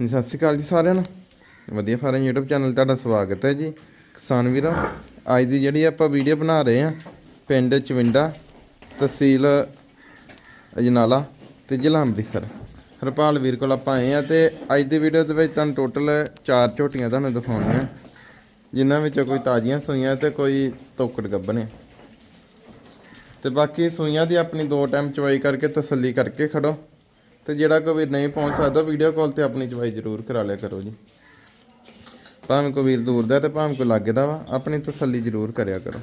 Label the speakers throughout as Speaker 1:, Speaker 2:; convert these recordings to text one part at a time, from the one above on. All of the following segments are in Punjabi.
Speaker 1: ਹਾਂਜੀ, ਸਤਿ ਸ਼੍ਰੀ ਅਕਾਲ ਜੀ ਸਾਰਿਆਂ ਨੂੰ। ਵਧੀਆ ਫਾਰਮ YouTube ਚੈਨਲ ਤੁਹਾਡਾ ਸਵਾਗਤ ਹੈ ਜੀ। ਕਿਸਾਨ ਵੀਰਾਂ, ਅੱਜ ਦੀ ਜਿਹੜੀ ਆਪਾਂ ਵੀਡੀਓ ਬਣਾ ਰਹੇ ਹਾਂ, ਪਿੰਡ ਚਵਿੰਡਾ, ਤਹਿਸੀਲ ਅਜਨਾਲਾ ਤੇ ਜ਼ਿਲ੍ਹਾ ਅੰਮ੍ਰਿਤਸਰ। ਹਰਪਾਲ ਵੀਰ ਕੋਲ ਆਪਾਂ ਆਏ ਆ ਤੇ ਅੱਜ ਦੀ ਵੀਡੀਓ ਦੇ ਵਿੱਚ ਤੁਹਾਨੂੰ ਟੋਟਲ ਚਾਰ ਝੋਟੀਆਂ ਤੁਹਾਨੂੰ ਦਿਖਾਉਣੀਆਂ। ਜਿਨ੍ਹਾਂ ਵਿੱਚੋਂ ਕੋਈ ਤਾਜ਼ੀਆਂ ਸੂਈਆਂ ਤੇ ਕੋਈ ਤੋਕੜ ਗੱਬਨੇ ਤੇ ਬਾਕੀ ਸੂਈਆਂ ਦੀ ਆਪਣੀ ਦੋ ਟਾਈਮ ਚਵਾਈ ਕਰਕੇ ਤਸੱਲੀ ਕਰਕੇ ਖੜੋ। ਤੇ ਜਿਹੜਾ ਕੋਈ ਨਹੀਂ ਪਹੁੰਚ ਸਕਦਾ ਵੀਡੀਓ ਕਾਲ ਤੇ ਆਪਣੀ ਚਵਾਈ ਜ਼ਰੂਰ ਕਰਾ ਲਿਆ ਕਰੋ ਜੀ। ਭਾਵੇਂ ਕੋਈ ਵੀਰ ਦੂਰ ਦਾ ਤੇ ਭਾਵੇਂ ਕੋਈ ਲਾਗੇ ਦਾ ਵਾ, ਆਪਣੀ ਤਸੱਲੀ ਜ਼ਰੂਰ ਕਰਿਆ ਕਰੋ।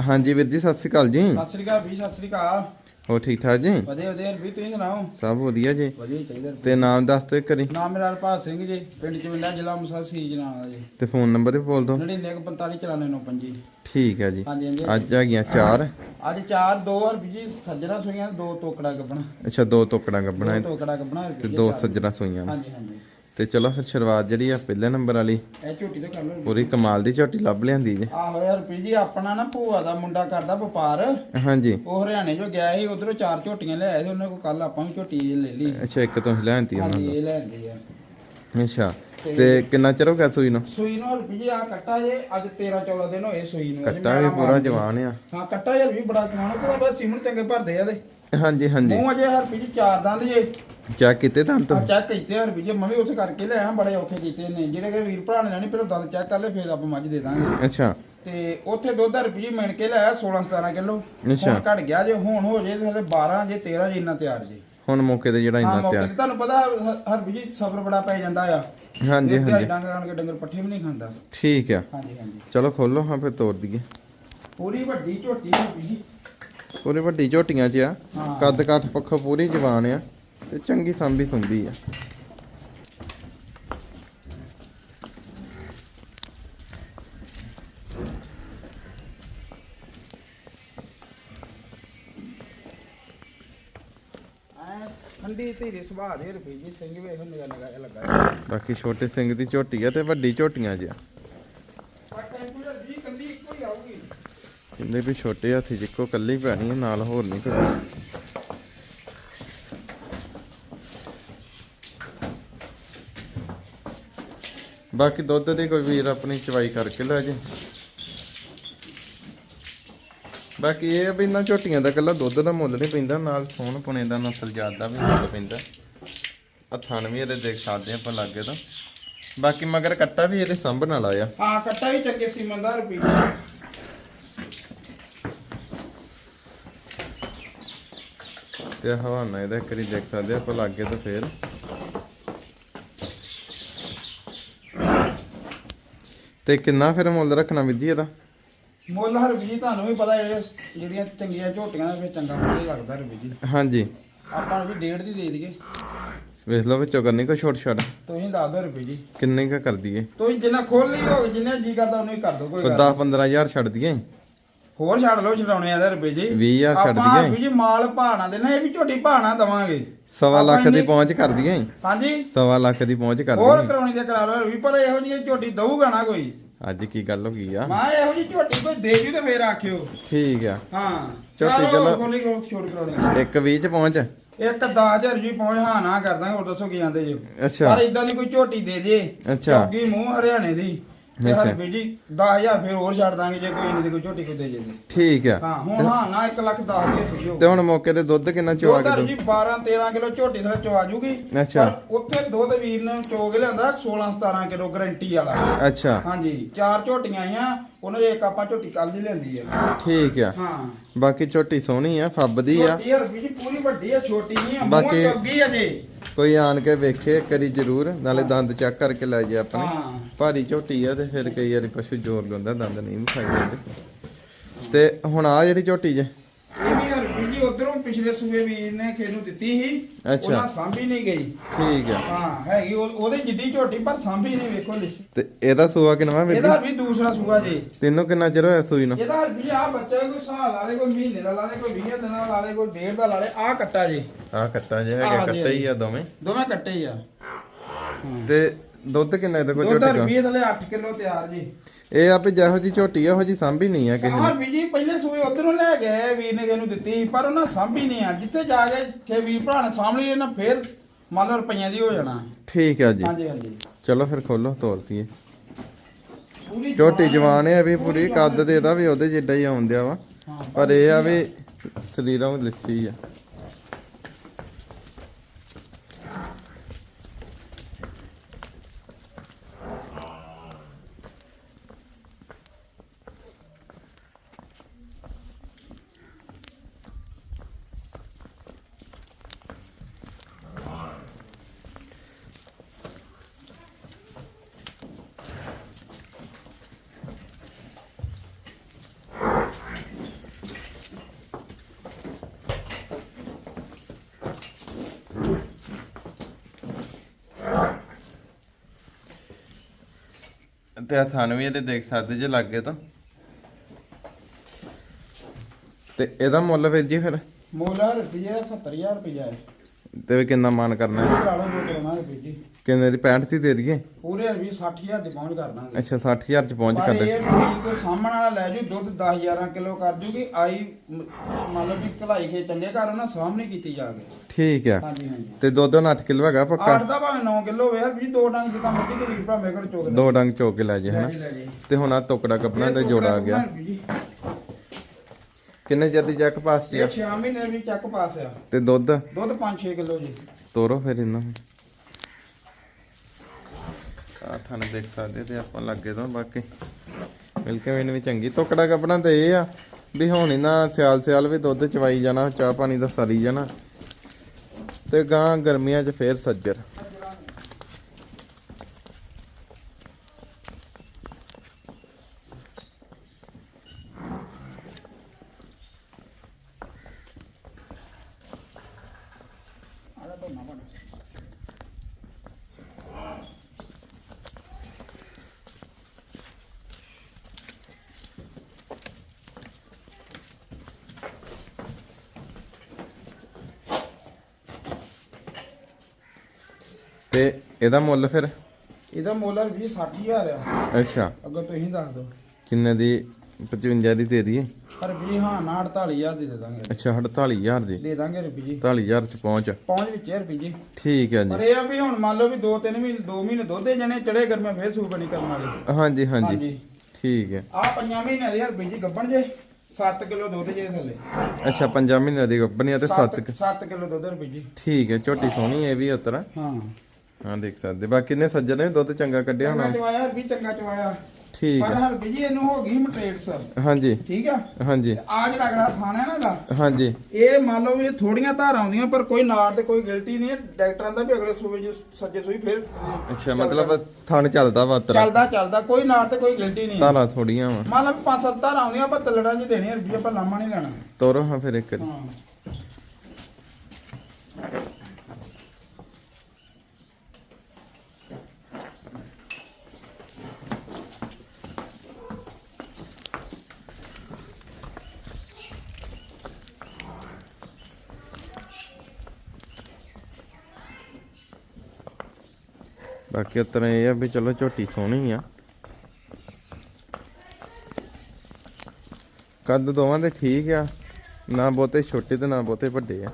Speaker 1: ਹਾਂਜੀ ਵੀਰ ਜੀ, ਸਤਿ ਸ਼੍ਰੀ ਅਕਾਲ ਜੀ।
Speaker 2: ਸਤਿ ਸ੍ਰੀ ਅਕਾਲ ਵੀ ਸਤਿ ਸ੍ਰੀ ਅਕਾਲ।
Speaker 1: ਹੋ ਠੀਕ ਠਾਕ ਜੀ?
Speaker 2: ਵਧੀਆ ਵਧੀਆ ਵੀ ਤੁਸੀਂ ਸੁਣਾਓ?
Speaker 1: ਸਭ ਵਧੀਆ ਜੀ।
Speaker 2: ਵਧੀਆ ਚਾਹੀਦਾ
Speaker 1: ਤੇ ਨਾਮ ਦੱਸ ਤੇ ਕਰੀ
Speaker 2: ਨਾਮ ਮੇਰਾ ਹਰਪਾਲ ਸਿੰਘ ਜੀ ਪਿੰਡ ਚਵਿੰਡਾ ਜ਼ਿਲ੍ਹਾ ਮੁਸਾ ਸੀ ਜਨਾਲਾ ਜੀ।
Speaker 1: ਤੇ ਫੋਨ ਨੰਬਰ ਵੀ ਬੋਲ ਦਿਓ।
Speaker 2: 9945
Speaker 1: ਠੀਕ ਹੈ ਜੀ। ਅੱਜ ਆ ਗਈਆਂ ਚਾਰ।
Speaker 2: ਅੱਜ ਚਾਰ ਦੋ ਜੀ ਸੱਜਣਾ ਸੂਈਆਂ ਦੋ ਤੋਕੜਾ ਗੱਬਣਾ।
Speaker 1: ਅੱਛਾ ਦੋ ਟੋਕੜਾਂ ਗੱਬਣਾ।
Speaker 2: ਦੋ ਤੋਕੜਾ ਗੱਬਣਾ
Speaker 1: ਤੇ ਦੋ ਸੱਜਣਾ ਸੂਈਆਂ।
Speaker 2: ਹਾਂਜੀ ਹਾਂਜੀ।
Speaker 1: ਤੇ ਚਲੋ ਫਿਰ ਸ਼ੁਰੂਆਤ ਜਿਹੜੀ ਆ ਪਹਿਲੇ ਨੰਬਰ ਵਾਲੀ
Speaker 2: ਇਹ ਝੋਟੀ ਤੇ ਕਰ ਲਓ
Speaker 1: ਪੂਰੀ ਕਮਾਲ ਦੀ ਝੋਟੀ ਲੱਭ ਲਿਆਂਦੀ ਜੀ।
Speaker 2: ਆਹੋ ਹਰਪੀ ਜੀ ਆਪਣਾ ਨਾ ਭੂਆ ਦਾ ਮੁੰਡਾ ਕਰਦਾ ਵਪਾਰ।
Speaker 1: ਹਾਂਜੀ।
Speaker 2: ਉਹ ਹਰਿਆਣੇ ਜੋ ਗਿਆ ਸੀ ਉਧਰੋਂ ਚਾਰ ਝੋਟੀਆਂ ਲੈ ਆਏ ਸੀ ਉਹਨਾਂ ਕੋਲ ਕੱਲ ਆਪਾਂ ਵੀ ਝੋਟੀ ਲੈ ਲਈ।
Speaker 1: ਅੱਛਾ ਇੱਕ ਤੋਂ ਲੈਣਤੀ ਉਹਨਾਂ
Speaker 2: ਹਾਂਜੀ ਇਹ ਆ।
Speaker 1: ਨੂੰ ਅੱਛਾ ਤੇ ਕਿੰਨਾ ਚਿਰ ਹੋ ਗਿਆ ਸੂਈ ਨੂੰ?
Speaker 2: ਸੂਈ ਨੂੰ ਹਰਪੀ ਜੀ ਆ ਕੱਟਾ ਜੇ ਅੱਜ 13 14 ਦਿਨ ਹੋਏ ਸੂਈ ਨੂੰ।
Speaker 1: ਕੱਟਾ ਵੀ ਪੂਰਾ। ਜਵਾਨ ਆ।
Speaker 2: ਹਾਂ ਕੱਟਾ ਯਾਰ ਵੀ ਬੜਾ ਜਵਾਨ ਉਹ ਤਾਂ ਬਸ ਸੀਮਨ ਚੰਗੇ ਭਰਦੇ ਆ ਦੇ
Speaker 1: ਹਾਂਜੀ ਹਾਂਜੀ।
Speaker 2: ਮੂੰਹ ਅਜੇ ਹਰਪੀ ਜੀ ਚਾਰ ਦੰਦ ਜੇ।
Speaker 1: ਚੈੱਕ ਕੀਤੇ ਦੰਦ
Speaker 2: ਆ ਚੈੱਕ ਕੀਤੇ ਹਰਪੀ ਜੀ ਮੈਂ ਵੀ ਉੱਥੇ ਕਰਕੇ ਲਿਆਇਆ ਬੜੇ ਔਖੇ ਕੀਤੇ ਨੇ। ਜਿਹੜੇ ਕਿ ਵੀਰ ਭਰਾ ਨੇ ਲੈਣੀ ਪਹਿਲਾਂ ਦੰਦ ਚੈੱਕ ਕਰ ਲੈ ਫਿਰ ਆਪਾਂ ਮੱਝ ਦੇ ਦਾਂਗੇ।
Speaker 1: ਅੱਛਾ।
Speaker 2: ਤੇ ਉੱਥੇ ਦੁੱਧ ਹਰਪੀ ਜੀ ਮਿਣ ਕੇ ਲਿਆਇਆ 16 17 ਕਿਲੋ।
Speaker 1: ਅੱਛਾ।
Speaker 2: ਹੁਣ ਘਟ ਗਿਆ ਜੇ ਹੁਣ ਹੋ ਜੇ ਤੇ ਹਲੇ 12 ਜੇ 13 ਜੇ ਇੰਨਾ ਤਿਆਰ ਜੇ।
Speaker 1: ਹੁਣ ਮੌਕੇ ਤੇ ਜਿਹੜਾ ਇੰਨਾ
Speaker 2: ਮੌਕੇ
Speaker 1: ਤਿਆਰ।
Speaker 2: ਤੇ ਤੁਹਾਨੂੰ ਪਤਾ ਹਰਪੀ ਜੀ ਸਬਰ ਬੜਾ ਪੈ ਜਾਂਦਾ ਆ।
Speaker 1: ਹਾਂਜੀ ਹਾਂਜੀ।
Speaker 2: ਡੰਗਰ ਆਣ ਕੇ ਡੰਗਰ ਪੱਠੇ ਵੀ ਨਹੀਂ ਖਾਂਦਾ।
Speaker 1: ਠੀਕ ਆ।
Speaker 2: ਹਾਂਜੀ ਹਾਂਜੀ।
Speaker 1: ਚਲੋ ਖੋਲੋ ਹਾਂ ਫਿਰ ਤੋੜ ਦਈਏ।
Speaker 2: ਪੂਰੀ ਵੱਡੀ ਝੋਟੀ ਹਰਪੀ ਜੀ।
Speaker 1: ਪੂਰੀ ਵੱਡੀ ਝੋਟੀਆਂ 'ਚ ਆ।
Speaker 2: ਹਾਂ।
Speaker 1: ਕੱਦ ਕਾਠ ਪੱਖੋਂ ਪੂਰੀ ਜਵਾਨ ਆ ਤੇ ਚੰਗੀ ਸੰਭੀ ਸੁੰਭੀ ਆ।
Speaker 2: ਐ ਠੰਡੀ ਧੀਰੀ ਸੁਭਾਅ ਦੇ ਰੁਪਈ ਜੀ ਸਿੰਘ ਵੇਖ ਨਿਗਾ ਜਿਹਾ ਲੱਗਾ
Speaker 1: ਬਾਕੀ ਛੋਟੇ ਸਿੰਘ ਦੀ ਝੋਟੀ ਆ ਤੇ ਵੱਡੀ ਝੋਟੀਆਂ 'ਚ ਆ
Speaker 2: ਪਰ ਟੈਂਪੂਲਰ ਜੀ ਕੰਦੀ ਇੱਕੋ ਹੀ ਆਊਗੀ
Speaker 1: ਕਹਿੰਦੇ ਵੀ ਛੋਟੇ ਹਾਥੀ ਜਿੱਕੋ, ਕੱਲੀ ਪੈਣੀ ਆ, ਨਾਲ ਹੋਰ ਨਹੀਂ ਕੋਈ। ਬਾਕੀ ਦੁੱਧ ਦੀ ਕੋਈ ਵੀਰ ਆਪਣੀ ਚਵਾਈ ਕਰਕੇ ਲੈ ਜੇ। ਬਾਕੀ ਇਹ ਵੀ ਇਹਨਾਂ ਝੋਟੀਆਂ ਦਾ ਕੱਲਾ ਦੁੱਧ ਦਾ ਮੁੱਲ ਨਹੀਂ ਪੈਂਦਾ, ਨਾਲ ਸੋਹਣ ਪੁਣੇ ਦਾ ਨਸਲ ਜਾਤ ਦਾ ਵੀ ਮੁੱਲ ਪੈਂਦਾ। ਹੱਥਾਂ ਵੀ ਇਹਦੇ ਦੇਖ ਸਕਦੇ ਆਪਾਂ ਲਾਗੇ ਤਾਂ। ਬਾਕੀ ਮਗਰ ਕੱਟਾ ਵੀ ਇਹਦੇ ਸੰਭਣ ਵਾਲਾ ਆ
Speaker 2: ਹਾਂ, ਕੱਟਾ ਵੀ ਚੰਗੇ ਸੀਮਨ ਦਾ ਰੁਪਈ
Speaker 1: ਤੇ ਹਵਾਨਾ ਇਹਦਾ ਇੱਕ ਵਾਰੀ ਦੇਖ ਸਕਦੇ ਆਪਾਂ ਲਾਗੇ ਤਾਂ ਫੇਰ। ਤੇ ਕਿੰਨਾ ਫਿਰ ਮੁੱਲ ਰੱਖਣਾ ਵਿਧੀ ਇਹਦਾ?
Speaker 2: ਮੁੱਲ ਹਰਬੀ ਜੀ ਤੁਹਾਨੂੰ ਵੀ ਪਤਾ ਇਹ ਜਿਹੜੀਆਂ ਚੰਗੀਆਂ ਝੋਟੀਆਂ ਦਾ ਫਿਰ ਚੰਗਾ ਮੁੱਲ ਹੀ ਲੱਗਦਾ ਹਰਬੀ ਜੀ।
Speaker 1: ਹਾਂਜੀ।
Speaker 2: ਆਪਾਂ ਨੂੰ ਵੀ ਡੇਢ ਦੀ ਦੇ ਦਈਏ।
Speaker 1: ਵੇਖ ਲਓ ਵਿੱਚੋਂ ਕਰਨੀ ਕੋਈ ਛੋਟ ਛੋਟ?
Speaker 2: ਤੁਸੀਂ ਦੱਸ ਦਿਓ ਰੁਪਈ ਜੀ।
Speaker 1: ਕਿੰਨੇ ਕਾ ਕਰ ਦਈਏ?
Speaker 2: ਤੁਸੀਂ ਜਿੰਨਾ ਖੋਲ ਲਈ ਹੋਵੇ ਜਿੰਨਾ ਜੀ ਕਰਦਾ ਉਹਨੂੰ ਹੀ ਕਰ ਦਿਓ ਕੋਈ
Speaker 1: ਕੋਈ
Speaker 2: ਗੱਲ
Speaker 1: 10 15000 ਛੱਡ ਦਈਏ।
Speaker 2: ਹੋਰ ਛੱਡ ਲਓ ਛਡਾਉਣੇ ਆ ਰੁਪਏ ਜੀ।
Speaker 1: 20,000 ਛੱਡ
Speaker 2: ਆਪਾਂ
Speaker 1: ਦਈਏ।
Speaker 2: ਹਰਬੀ ਜੀ ਮਾਲ ਭਾਣਾ ਦੇਣਾ ਇਹ ਵੀ ਝੋਟੀ ਭਾਣਾ ਦਵਾਂਗੇ।
Speaker 1: ਸਵਾ
Speaker 2: ਆਪਾਂ
Speaker 1: ਲੱਖ ਦੀ ਪਹੁੰਚ ਕਰ ਦਈਏ।
Speaker 2: ਹਾਂਜੀ।
Speaker 1: ਸਵਾ ਲੱਖ ਦੀ ਪਹੁੰਚ ਕਰ
Speaker 2: ਹੋਰ
Speaker 1: ਦਈਏ।
Speaker 2: ਕਰਾਉਣੀ ਤੇ ਕਰਾ ਲਓ ਵੀ ਪਰ ਇਹੋ ਜਿਹੀ ਝੋਟੀ ਦਊਗਾ ਨਾ ਕੋਈ।
Speaker 1: ਅੱਜ ਕੀ ਗੱਲ ਹੋ ਗਈ ਆ?
Speaker 2: ਮੈਂ ਇਹੋ ਜਿਹੀ ਝੋਟੀ ਕੋਈ ਦੇ ਜੂ ਤੇ ਫੇਰ ਆਖਿਓ।
Speaker 1: ਠੀਕ ਆ।
Speaker 2: ਹਾਂ।
Speaker 1: ਝੋਟੀ
Speaker 2: ਚਲੋ
Speaker 1: ਚਲੋ।
Speaker 2: ਖੋਲੀ ਖੋਲ ਛੋੜ ਕਰਾਉਣੀ
Speaker 1: ਇੱਕ 20 ਚ ਪਹੁੰਚ।
Speaker 2: ਇੱਕ 10000 ਜੀ ਪਹੁੰਚ ਹਾਂ ਨਾ ਕਰ ਦਾਂਗੇ ਹੋਰ ਦੱਸੋ ਕੀ ਆਂਦੇ ਜੋ।
Speaker 1: ਅੱਛਾ।
Speaker 2: ਪਰ ਇਦਾਂ ਦੀ ਕੋਈ ਝੋਟੀ ਦੇ ਜੇ।
Speaker 1: ਅੱਛਾ।
Speaker 2: ਚੌਗੀ ਮੂੰਹ ਹਰਿਆਣੇ ਦੀ। ਤੇ
Speaker 1: ਅੱਛਾ।
Speaker 2: ਹਰਬੀ ਜੀ 10000 ਫਿਰ ਹੋਰ ਛੱਡ ਦਾਂਗੇ ਜੇ ਕੋਈ ਇੰਨੀ ਦੀ ਕੋਈ ਝੋਟੀ ਕੋਈ ਦੇ ਜੇ ਤੇ।
Speaker 1: ਠੀਕ ਆ।
Speaker 2: ਹਾਂ ਹੁਣ ਹਾਂ ਨਾ 1 ਲੱਖ 10 ਹਜ਼ਾਰ ਪੁੱਜੋ
Speaker 1: ਤੇ ਹੁਣ ਮੌਕੇ ਤੇ ਦੁੱਧ ਕਿੰਨਾ ਚਵਾ ਕੇ
Speaker 2: ਚੋਦਰ
Speaker 1: ਦੋ
Speaker 2: ਜੀ 12 13 ਕਿਲੋ ਝੋਟੀ ਥਲੇ ਚਵਾ ਜੂਗੀ।
Speaker 1: ਅੱਛਾ।
Speaker 2: ਪਰ ਉੱਥੇ ਦੁੱਧ ਵੀਰ ਨੇ ਚੋ ਕੇ ਲਿਆਂਦਾ 16 17 ਕਿਲੋ ਗਰੰਟੀ ਵਾਲਾ।
Speaker 1: ਅੱਛਾ।
Speaker 2: ਹਾਂਜੀ ਚਾਰ ਝੋਟੀਆਂ ਆਈਆਂ ਉਹਨਾਂ ਦੇ ਇੱਕ ਆਪਾਂ ਝੋਟੀ ਕੱਲ ਦੀ ਲੈਂਦੀ ਆ।
Speaker 1: ਠੀਕ ਆ।
Speaker 2: ਹਾਂ।
Speaker 1: ਬਾਕੀ ਝੋਟੀ ਸੋਹਣੀ ਆ ਫੱਬਦੀ ਆ।
Speaker 2: ਝੋਟੀ ਹਰਬੀ ਜੀ ਪੂਰੀ ਵੱਡੀ ਆ ਛੋਟੀ ਨਹੀਂ ਆ ਮੂੰਹ
Speaker 1: ਬਾਕੀ-
Speaker 2: ਚੌਗੀ ਆ ਜੇ।
Speaker 1: ਕੋਈ ਆਣ ਕੇ ਵੇਖੇ ਕਰੀ ਜ਼ਰੂਰ ਨਾਲੇ ਦੰਦ ਚੈੱਕ ਕਰਕੇ ਲੈ ਜੇ ਆਪਣੇ। ਭਾਰੀ ਝੋਟੀ ਆ ਤੇ ਫਿਰ ਕਈ ਵਾਰੀ ਪਸ਼ੂ ਜ਼ੋਰ ਲਾਉਂਦਾ ਦੰਦ ਨਹੀਂ ਵਿਖਾਈ ਦਿੰਦੇ। ਤੇ ਹੁਣ ਆ ਜਿਹੜੀ ਝੋਟੀ ਜੇ
Speaker 2: ਇਹ ਵੀ ਹਰਬੀ ਜੀ ਉਧਰੋਂ ਪਿਛਲੇ ਸੂਬੇ ਵੀਰ ਨੇ ਖੇਤ ਨੂੰ ਦਿੱਤੀ ਸੀ?
Speaker 1: ਅੱਛਾ।
Speaker 2: ਉਹਨਾਂ ਸਾਂਭੀ ਨਹੀਂ ਗਈ।
Speaker 1: ਠੀਕ ਆ।
Speaker 2: ਹਾਂ ਹੈਗੀ ਉਹ- ਉਹਦੇ ਜਿੱਡੀ ਝੋਟੀ ਪਰ ਸਾਂਭੀ ਨਹੀਂ ਵੇਖੋ ਲਿਸ
Speaker 1: ਤੇ ਇਹਦਾ ਸੂਆ ਕਿਨਵਾ
Speaker 2: ਇਹਦਾ
Speaker 1: ਵੇਦੀ
Speaker 2: ਵੀ ਦੂਸਰਾ ਸੂਆ ਜੀ।
Speaker 1: ਤੈਨੂੰ ਕਿੰਨਾ ਚਿਰ ਹੋਇਆ ਸੂਈ ਨੂੰ?
Speaker 2: ਇਹਦਾ ਹਰਬੀ ਆ ਬੱਚਾ ਕੋਈ ਸਾਲ ਵਾਲੇ ਕੋਈ ਮਹੀਨੇ ਦਾ ਲਾਲੇ ਕੋਈ 20 ਦਿਨਾਂ ਦਾ ਲਾਲੇ ਕੋਈ ਡੇਢ ਦਾ ਲਾਲੇ ਆ ਕੱਟਾ ਜੀ।
Speaker 1: ਆ ਕੱਟਾ ਜੇ ਹੈਗਾ ਕੱਟਾ ਹੀ ਆ ਦੋਵੇਂ।
Speaker 2: ਦੋਵੇਂ ਕੱਟੇ ਹੀ ਆ।
Speaker 1: ਤੇ ਦੁੱਧ ਕਿੰਨਾ ਇਹਦਾ ਕੋਈ
Speaker 2: ਦੁੱਧ
Speaker 1: ਝੋਟੀ
Speaker 2: ਹਰਬੀ ਥਲੇ 8 ਕਿਲੋ ਤਿਆਰ ਜੀ।
Speaker 1: ਦਾ ਇਹ ਆ ਵੀ ਜਿਹੋ ਜੀ ਝੋਟੀ ਆ ਉਹੋ ਜੀ ਸਾਂਭੀ ਨਹੀਂ ਆ ਕਿਸੇ ਨੇ।
Speaker 2: ਹਰਬੀ ਜੀ ਪਹਿਲੇ ਸੂਏ ਉਧਰੋਂ ਲੈ ਗਏ ਵੀਰ ਨੇ ਇਹਨੂੰ ਦਿੱਤੀ ਪਰ ਉਹਨਾਂ ਸਾਂਭੀ ਨਹੀਂ ਆ। ਜਿੱਥੇ ਜਾ ਕੇ ਕਿ ਵੀਰ ਭਰਾ ਨੇ ਸਾਂਭ ਲਈ ਇਹਨਾਂ ਫੇਰ ਮੰਨ ਲਓ ਰੁਪਈਆਂ ਦੀ ਹੋ ਜਾਣਾ।
Speaker 1: ਠੀਕ ਆ ਜੀ।
Speaker 2: ਹਾਂਜੀ ਹਾਂਜੀ।
Speaker 1: ਚਲੋ ਫਿਰ ਖੋਲੋ ਤੋਰਤੀਏ।
Speaker 2: ਪੂਰੀ
Speaker 1: ਝੋਟੀ ਜਵਾਨ ਹੈ ਵੀ ਪੂਰੀ ਕੱਦ ਦੇ ਇਹਦਾ ਵੀ ਉਹਦੇ ਜਿੱਡਾ ਹੀ ਆਉਂਦਿਆ ਵਾ।
Speaker 2: ਹਾਂ,
Speaker 1: ਪਰ ਇਹ ਆ ਵੀ ਸਰੀਰਾਂ ਵਿੱਚ ਲੱਸੀ ਆ। ਤੇ ਆ ਥਣ ਇਹਦੇ ਦੇਖ ਸਕਦੇ ਜੇ ਲੱਗੇ ਤਾਂ। ਤੇ ਇਹਦਾ ਮੁੱਲ ਫਿਰ ਜੀ ਫਿਰ?
Speaker 2: ਮੁੱਲ ਰੁਪਈਆ 70000 ਰੁਪਈਆ ਹੈ।
Speaker 1: ਤੇ ਵੀ ਕਿੰਨਾ ਮਾਨ ਕਰਨਾ ਹੈ?
Speaker 2: ਲਓ ਜੋ ਜੀ।
Speaker 1: ਕਿੰਨੇ ਦੀ? 65 ਦੀ ਦੇ ਦਈਏ?
Speaker 2: ਪੂਰੇ ਰੁਪਏ 60000 ਦੀ ਪਹੁੰਚ ਕਰ ਦਾਂਗੇ।
Speaker 1: ਅੱਛਾ 60000 ਚ ਪਹੁੰਚ
Speaker 2: ਪਰ
Speaker 1: ਕਰ
Speaker 2: ਇਹ
Speaker 1: ਦੇ
Speaker 2: ਵੀ ਕੋਈ ਸਾਹਮਣ ਵਾਲਾ ਲੈ ਜੂ ਦੁੱਧ 10 11 ਕਿਲੋ ਕਰ ਜੂਗੀ। ਆਈ ਮ- ਮੰਨ ਲਓ ਵੀ ਕਲਾਈ ਕੇ ਚੰਗੇ ਘਰ ਉਹਨਾਂ ਸਾਹਮਣੇ ਕੀਤੀ ਜਾ ਕੇ।
Speaker 1: ਠੀਕ ਆ।
Speaker 2: ਹਾਂਜੀ ਹਾਂਜੀ।
Speaker 1: ਤੇ ਦੁੱਧ ਉਹਨਾਂ 8 ਕਿਲੋ ਹੈਗਾ ਪੱਕਾ?
Speaker 2: ਆਠ ਦਾ ਭਾਵੇਂ 9 ਕਿਲੋ ਹੋਵੇ ਯਾਰ ਵੀ ਦੋ ਡੰਗ ਜਿੱਦਾਂ ਕੋਈ ਵੀਰ ਭਰਾ ਮੇਰੇ ਕੋਲ ਚੋਕ
Speaker 1: ਦੋ ਡੰਗ ਚੋਕ ਕੇ ਲੈ ਜੇ ਹਨਾ। ਤੇ ਹੁਣ ਆ ਟੁਕੜਾ ਕੱਪਣਾ
Speaker 2: ਇਹ
Speaker 1: ਤੇ ਜੋੜਾ ਆ ਗਿਆ। ਕਿੰਨੇ ਚਿਰ ਦੀ ਜੱਕ ਪਾਸ ਚ
Speaker 2: ਇਹ
Speaker 1: ਆ
Speaker 2: 6 ਮਹੀਨੇ ਵੀ ਚੱਕ ਪਾਸ ਆ।
Speaker 1: ਤੇ ਦੁੱਧ?
Speaker 2: ਦੁੱਧ 5-6 ਕਿਲੋ ਜੀ।
Speaker 1: ਤੋਰੋ ਫਿਰ ਇਹਨਾਂ ਨੂੰ। ਆ ਥਣ ਦੇਖ ਸਕਦੇ ਤੇ ਆਪਾਂ ਲੱਗੇ ਤੋਂ ਬਾਕੀ। ਮਿਲ ਕੇ ਮੈਨੂੰ ਵੀ ਚੰਗੀ। ਟੁਕੜਾ ਕੱਪਣਾ ਤੇ ਇਹ ਆ ਵੀ ਹੁਣ ਇਹਨਾਂ ਸਿਆਲ ਸਿਆਲ ਵੀ ਦੁੱਧ ਚਵਾਈ ਜਾਣਾ ਚਾਹ ਪਾਣੀ ਦਾ ਸਰੀ ਜਾਣਾ। ਤੇ ਗਾਂ ਗਰਮੀਆਂ 'ਚ ਫੇਰ ਸੱਜਰ। ਤੇ ਇਹਦਾ ਮੁੱਲ ਫਿਰ?
Speaker 2: ਇਹਦਾ ਮੁੱਲ ਵੀ 60000 ਆ।
Speaker 1: ਅੱਛਾ।
Speaker 2: ਅੱਗੋਂ ਤੁਸੀਂ ਦੱਸ ਦਿਓ।
Speaker 1: ਕਿੰਨੇ ਦੀ? 55 ਦੀ ਦੇ ਦਈਏ।
Speaker 2: ਪਰ ਵੀ ਹਾਂ ਨਾ 48000 ਦੀ ਦੇ ਦਾਂਗੇ।
Speaker 1: ਅੱਛਾ 48000 ਦੀ।
Speaker 2: ਦੇ ਦਾਂਗੇ ਰੁਪਏ ਜੀ
Speaker 1: 48000 ਚ ਪਹੁੰਚ।
Speaker 2: ਪਹੁੰਚ ਵਿੱਚ ਹੈ ਰੁਪਏ ਜੀ
Speaker 1: ਠੀਕ ਹੈ
Speaker 2: ਪਰ
Speaker 1: ਜੀ
Speaker 2: ਇਹ ਆ ਵੀ ਹੁਣ ਮੰਨ ਲਓ ਵੀ 2-3 ਮਹੀਨੇ 2 ਮਹੀਨੇ ਦੋਧੇ ਜਣੇ ਚੜੇ ਗਰਮੇ ਫੇਰ ਸੂਪ ਨਹੀਂ ਕਰਨ ਵਾਲੇ।
Speaker 1: ਹਾਂਜੀ ਹਾਂਜੀ।
Speaker 2: ਹਾਂਜੀ।
Speaker 1: ਠੀਕ ਹੈ।
Speaker 2: ਆ ਪੰਜਾਂ ਮਹੀਨਿਆਂ ਦੇ ਰੁਪਏ ਜੀ ਗੱਬਣ ਜੇ 7 ਕਿਲੋ ਦੁੱਧ ਜੇ ਥੱਲੇ।
Speaker 1: ਅੱਛਾ 5 ਮਹੀਨਿਆਂ ਦੀ ਗੱਭਣੀ ਆ ਤੇ 7
Speaker 2: 7 ਕਿਲੋ ਦੁੱਧ ਰੁਪਏ ਜੀ
Speaker 1: ਠੀਕ ਹੈ ਝੋਟੀ ਸੋਹਣੀ ਹੈ ਇਹ ਵੀ ਉਤਰਾ।
Speaker 2: ਹਾਂ।
Speaker 1: ਹਾਂ ਦੇਖ ਸਕਦੇ। ਬਾਕੀ ਨੇ ਸੱਜਣ ਨੇ ਦੁੱਧ ਚੰਗਾ ਕੱਢਿਆ ਹੋਣਾ।
Speaker 2: ਚਵਾਇਆ ਵੀ ਚੰਗਾ ਚਵਾਇਆ।
Speaker 1: ਠੀਕ
Speaker 2: ਪਰ
Speaker 1: ਹੈ।
Speaker 2: ਹਰ ਜੀ ਇਹਨੂੰ ਹੋ ਗਈ ਮਟੇਟਸ
Speaker 1: ਹਾਂਜੀ।
Speaker 2: ਠੀਕ ਆ?
Speaker 1: ਹਾਂਜੀ।
Speaker 2: ਆ ਜਿਹੜਾ ਅਗਲਾ ਥਾਣਾ ਨਾ ਇਹਦਾ
Speaker 1: ਹਾਂਜੀ।
Speaker 2: ਇਹ ਮੰਨ ਲਓ ਵੀ ਥੋੜੀਆਂ ਧਾਰਾਂ ਆਉਂਦੀਆਂ ਪਰ ਕੋਈ ਨਾੜ ਤੇ ਕੋਈ ਗਿਲਟੀ ਨਹੀਂ ਹੈ ਡਾਕਟਰਾਂ ਦਾ ਵੀ ਅਗਲੇ ਸੂਬੇ ਜੀ ਸੱਜੇ ਸੂਈ ਫਿਰ
Speaker 1: ਅੱਛਾ ਮਤਲਬ ਥਣ ਚੱਲਦਾ ਵਾ ਉਤਰਾ
Speaker 2: ਚੱਲਦਾ ਚੱਲਦਾ ਕੋਈ ਨਾੜ ਤੇ ਕੋਈ ਗਿਲਟੀ ਨਹੀਂ।
Speaker 1: ਤਾਰਾ ਥੋੜੀਆਂ ਵਾ।
Speaker 2: ਮੰਨ ਲਓ ਪੰਜ ਸੱਤ ਧਾਰਾਂ ਆਉਂਦੀਆਂ ਪਰ ਤਲੜਾ ਚ ਦੇਣੀ ਰੁਪਏ ਆਪਾਂ ਲਾਮਾ ਨਹੀਂ ਲੈਣਾ।
Speaker 1: ਤੋਰੋ ਹਾਂ ਫਿਰ ਇੱਕ।
Speaker 2: ਹਾਂ।
Speaker 1: ਬਾਕੀ ਉਤਰਾ ਇਹ ਆ ਵੀ ਚਲੋ ਝੋਟੀ ਸੋਹਣੀ ਆ। ਕੱਦ ਦੋਵਾਂ ਦੇ ਠੀਕ ਆ ਨਾ ਬਹੁਤੇ ਛੋਟੇ ਤੇ ਨਾ ਬਹੁਤੇ ਵੱਡੇ ਆ।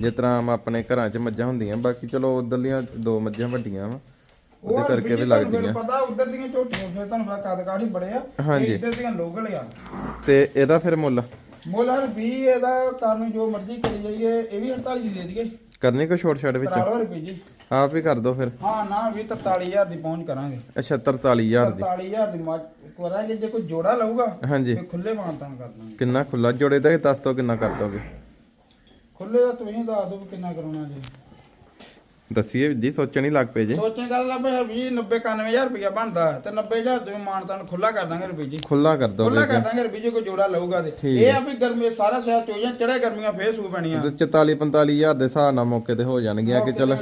Speaker 1: ਜਿਸ ਤਰ੍ਹਾਂ ਆਮ ਆਪਣੇ ਘਰਾਂ 'ਚ ਮੱਝਾਂ ਹੁੰਦੀਆਂ ਬਾਕੀ ਚਲੋ ਉਧਰਲੀਆਂ ਦੋ ਮੱਝਾਂ ਵੱਡੀਆਂ ਵਾ ਉਹਦੇ ਕਰਕੇ ਵੀ ਲੱਗਦੀਆਂ।
Speaker 2: ਪਤਾ ਉਧਰ ਦੀਆਂ ਝੋਟੀਆਂ ਫਿਰ ਤੁਹਾਨੂੰ ਪਤਾ ਕਦ ਕਾੜੀ ਬੜੇ ਆ
Speaker 1: ਹਾਂਜੀ।
Speaker 2: ਇੱਧਰ ਦੀਆਂ ਲੋਕਲ ਆ।
Speaker 1: ਤੇ ਇਹਦਾ ਫਿਰ ਮੁੱਲ?
Speaker 2: ਮੋਲਰ 20 ਇਹਦਾ ਕਰਨ ਜੋ ਮਰਜ਼ੀ ਕਰੀ ਜਾਈਏ ਇਹ ਵੀ 48 ਦੀ ਦੇ ਦਈਏ।
Speaker 1: ਕਰਨੀ ਕੋਈ ਛੋਟ ਛਾਟ ਵਿੱਚ?
Speaker 2: ਕਰਾ ਲਓ ਰੁਪਏ ਜੀ।
Speaker 1: ਆਪ ਹੀ ਕਰ ਦੋ ਫਿਰ।
Speaker 2: ਹਾਂ ਨਾ ਵੀ 43000 ਦੀ ਪਹੁੰਚ ਕਰਾਂਗੇ।
Speaker 1: ਅੱਛਾ 43000 ਦੀ।
Speaker 2: 43000 ਦੀ ਮੱਝ ਕਰਾਂਗੇ ਜੇ ਕੋਈ ਜੋੜਾ ਲਊਗਾ
Speaker 1: ਹਾਂਜੀ।
Speaker 2: ਤੇ ਖੁੱਲੇ ਮਾਨਤਾਨ ਕਰ ਦਾਂਗੇ।
Speaker 1: ਕਿੰਨਾ ਖੁੱਲਾ ਜੋੜੇ ਦਾ ਦੱਸ ਦੋ ਕਿੰਨਾ ਕਰ ਦੋਗੇ।
Speaker 2: ਖੁੱਲੇ ਦਾ ਤੁਸੀਂ ਦੱਸ ਦਿਓ ਵੀ ਕਿੰਨਾ ਕਰਾਉਣਾ ਜੀ।
Speaker 1: ਦੱਸੀਏ ਜੀ ਸੋਚਣ ਹੀ ਲੱਗ ਪਏ ਜੇ।
Speaker 2: ਸੋਚੇ ਗੱਲ ਲੱਭੇ 20 90 91000 ਰੁਪਇਆ ਬਣਦਾ ਤੇ 90000 ਤੁਸੀਂ ਮਾਨਤਾਨ ਖੁੱਲਾ ਕਰ ਦਾਂਗੇ ਰੁਪਏ ਜੀ।
Speaker 1: ਖੁੱਲਾ ਕਰ
Speaker 2: ਖੁੱਲਾ
Speaker 1: ਦੋਗੇ
Speaker 2: ਕਰ ਦਾਂਗੇ ਰੁਪਏ ਜੀ ਕੋਈ ਜੋੜਾ ਲਊਗਾ ਤੇ। ਇਹ ਆ ਵੀ ਗਰਮੀ ਸਾਰਾ ਸ਼ਹਿਰ ਚੋਈਆਂ ਚੜੇ ਗਰਮੀਆਂ ਫੇਰ ਸੂ ਪੈਣੀਆਂ।
Speaker 1: ਤੇ 44 45000 ਦੇ ਹਿਸਾਬ ਨਾਲ ਮੌਕੇ ਤੇ ਹੋ ਜਾਣਗੀਆਂ ਕਿ ਚਲ।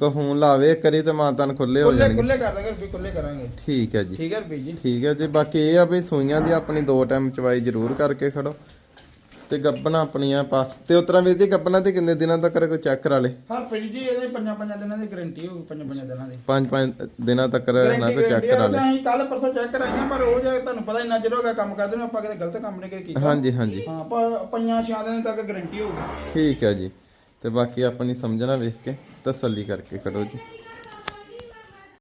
Speaker 1: ਕੋ ਫੋਨ ਲਾਵੇ ਕਰੀ ਤੇ ਮਾਤਨ ਖੁੱਲੇ ਹੋ
Speaker 2: ਖੁੱਲੇ
Speaker 1: ਜਾਣਗੇ।
Speaker 2: ਖੁੱਲੇ ਕਰ ਦਾਂਗੇ ਰੁਪਏ ਖੁੱਲੇ ਕਰਾਂਗੇ।
Speaker 1: ਠੀਕ ਹੈ ਜੀ।
Speaker 2: ਠੀਕ ਹੈ ਰੁਪਏ ਜੀ।
Speaker 1: ਠੀਕ ਹੈ ਜੀ ਬਾਕੀ ਇਹ ਆ ਵੀ ਸੂਈਆਂ ਦੀ ਆਪਣੀ ਦੋ ਟਾਈਮ ਚਵਾਈ ਜ਼ਰੂਰ ਕਰਕੇ ਖੜੋ। ਤੇ ਗੱਬਣਾ ਆਪਣੀਆਂ ਪਾਸ। ਤੇ ਉਤਰਾ ਵੀਰ ਜੀ ਗੱਬਣਾ ਤੇ ਕਿੰਨੇ ਦਿਨਾਂ ਤੱਕ ਕੋਈ ਚੈੱਕ ਕਰਾ ਲੇ?
Speaker 2: ਹਰ ਪਈ ਜੀ ਇਹਦੇ ਪੰਜਾਂ ਪੰਜਾਂ ਦਿਨਾਂ ਦੀ ਗਾਰੰਟੀ ਹੋਊਗੀ ਪੰਜਾਂ ਪੰਜਾਂ ਦਿਨਾਂ ਦੀ।
Speaker 1: ਪੰਜ ਪੰਜ ਦਿਨਾਂ ਤੱਕ ਨਾ ਕੋਈ ਚੈੱਕ ਕਰਾ ਲੇ।
Speaker 2: ਅਸੀਂ ਕੱਲ ਪਰਸੋਂ ਚੈੱਕ ਕਰਾਈਆਂ ਪਰ ਉਹ ਜੇ ਤੁਹਾਨੂੰ ਪਤਾ ਇੰਨਾ ਚਿਰ ਹੋ ਗਿਆ ਕੰਮ ਕਰਦੇ ਨੂੰ ਆਪਾਂ ਕਿਤੇ ਗਲਤ ਕੰਮ ਨਹੀਂ ਕੀਤਾ
Speaker 1: ਹਾਂਜੀ ਹਾਂਜੀ।
Speaker 2: ਹਾਂ ਪਰ ਪੰਜਾਂ ਛਾਂ ਦਿਨਾਂ ਤੱਕ ਗਾਰੰਟੀ ਹੋਊਗੀ।
Speaker 1: ਠੀਕ ਹੈ ਜੀ। ਤੇ ਬਾਕੀ ਆਪਣੀ ਸਮਝਣਾ ਵੇਖ ਕੇ ਤਸੱਲੀ ਕਰਕੇ ਖੜੋ ਜੀ।